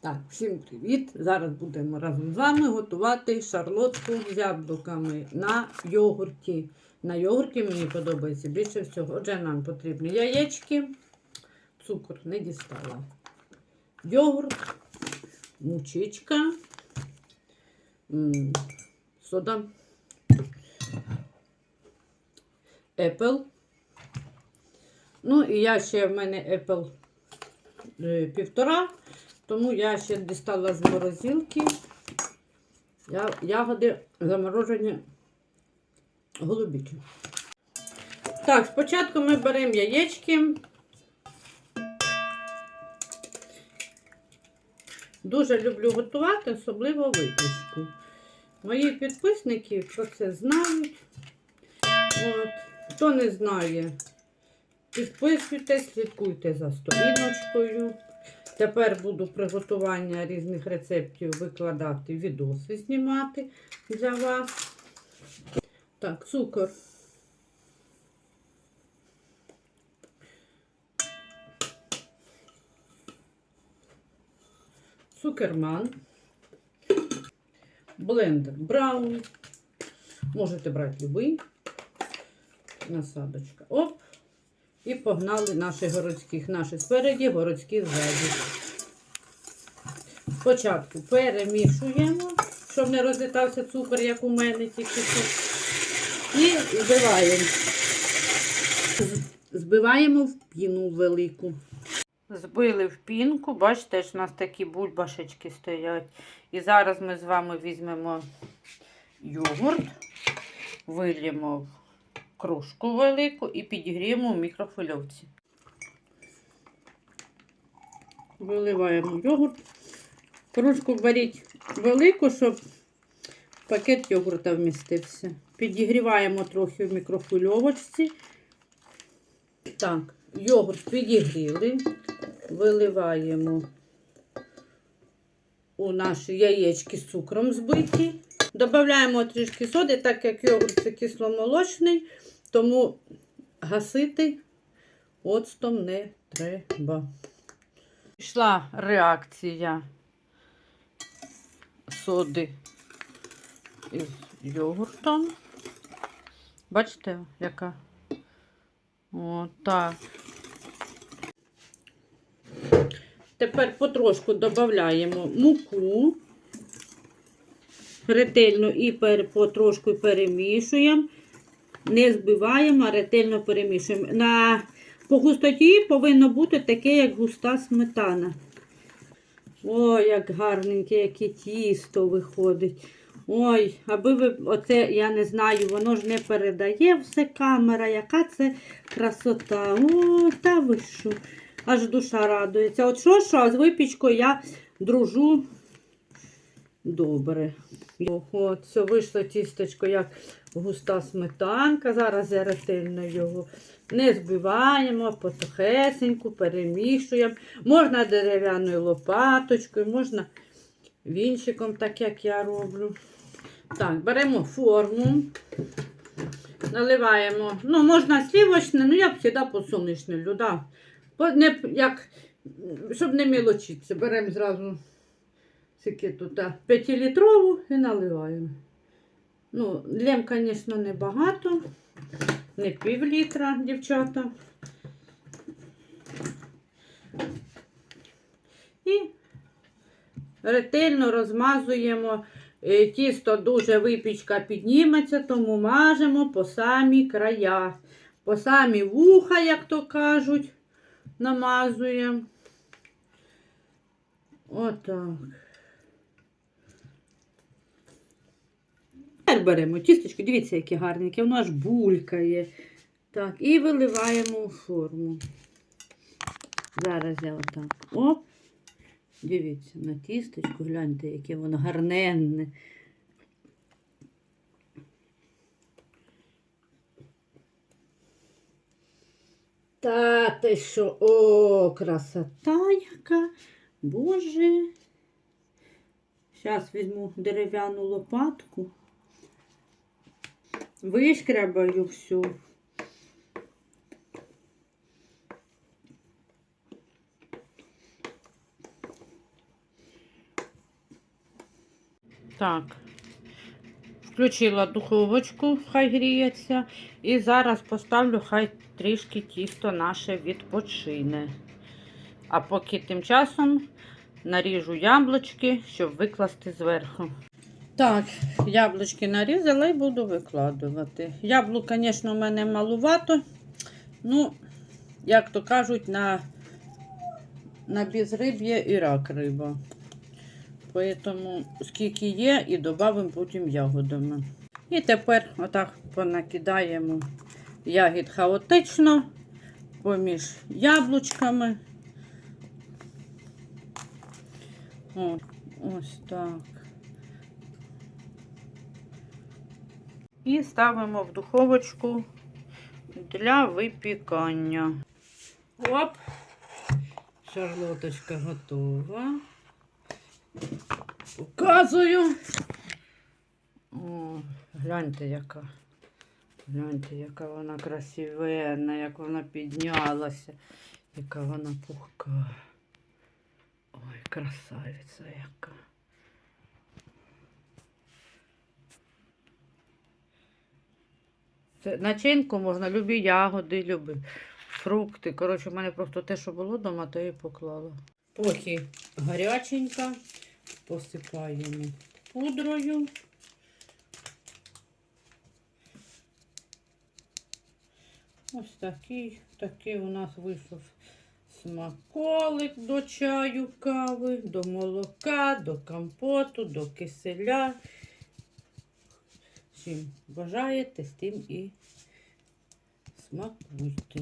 Так, всім привіт! Зараз будемо разом з вами готувати шарлотку з яблуками на йогурті. На йогурті мені подобається більше всього. Отже, нам потрібні яєчки, цукор не дістала. Йогурт, мучичка, сода, епл. Ну і я ще в мене епл е, півтора. Тому я ще дістала з морозилки ягоди заморожені голубіки. Так, спочатку ми беремо яєчки. Дуже люблю готувати, особливо випічку. Мої підписники про це знають. От. Хто не знає, підписуйтесь, слідкуйте за сторіночкою. Тепер буду приготування різних рецептів викладати, відоси знімати для вас. Так, цукор. Цукерман. Блендер Браун. Можете брати любий. Насадочка. Оп. І погнали наших городських. Наші спереді, городські ззаді. Спочатку перемішуємо, щоб не розлітався цукор, як у мене тільки що. І збиваємо. Збиваємо в піну велику. Збили в пінку, бачите, ж у нас такі бульбашечки стоять. І зараз ми з вами візьмемо йогурт, вильємо кружку велику і підігріємо в мікрофильовці. Виливаємо йогурт. Кружку беріть велику, щоб пакет йогурта вмістився. Підігріваємо трохи в мікрохвильовочці. Так, йогурт підігріли. Виливаємо у наші яєчки з цукром збиті. Додаємо трішки соди, так як йогурт це кисломолочний, тому гасити оцтом не треба. Пішла реакція соди із йогуртом. Бачите, яка? Отак. Тепер потрошку додаємо муку. Ретельно і потрошку перемішуємо. Не збиваємо, а ретельно перемішуємо. На, по густоті повинно бути таке, як густа сметана. Ой, як гарненьке, яке тісто виходить. Ой, аби ви, оце, я не знаю, воно ж не передає все камера, яка це красота. О, та ви що. Аж душа радується. От що, що, з випічкою я дружу добре. От, все, вийшло тістечко, як густа сметанка. Зараз я ретельно його не збиваємо, потихесеньку перемішуємо. Можна дерев'яною лопаточкою, можна вінчиком, так як я роблю. Так, беремо форму, наливаємо. Ну, можна слівочне, ну я б завжди подсолнечне люблю. Да. Не, як, щоб не мілочитися, беремо зразу тут 5-літрову і наливаємо. Ну, лем, звісно, небагато, не пів літра, дівчата. І ретельно розмазуємо. Е, Тісто дуже випічка підніметься, тому мажемо по самі края. По самі вуха, як то кажуть, намазуємо. Отак. Тепер беремо тістечко, дивіться, яке гарненьке, воно аж булькає. Так, і виливаємо у форму. Зараз я отак. Оп. Дивіться, на тістечко, гляньте, яке воно гарненне. Та ти що? О, красота яка. Боже. Зараз візьму дерев'яну лопатку. Вишкрябаю всю. Так. Включила духовочку, хай гріється. І зараз поставлю, хай трішки тісто наше відпочине. А поки тим часом наріжу яблучки, щоб викласти зверху. Так, яблучки нарізала і буду викладувати. Яблук, звісно, у мене малувато. Ну, як то кажуть, на, на безриб'я і рак риба. Поэтому скільки є, і додамо потім ягодами. І тепер отак понакидаємо ягід хаотично поміж яблучками. О, ось так. І ставимо в духовочку для випікання. Оп! Шарлоточка готова. Показую. О, гляньте, яка. Гляньте, яка вона красивенна, як вона піднялася, яка вона пухка. Ой, красавиця яка. Це начинку можна, любі ягоди, любі фрукти. Коротше, в мене просто те, що було вдома, то і поклала. Поки гаряченька, посипаємо пудрою. Ось такий, такий у нас вийшов смаколик до чаю, кави, до молока, до компоту, до киселя. Чим бажаєте, з тим і смакуйте.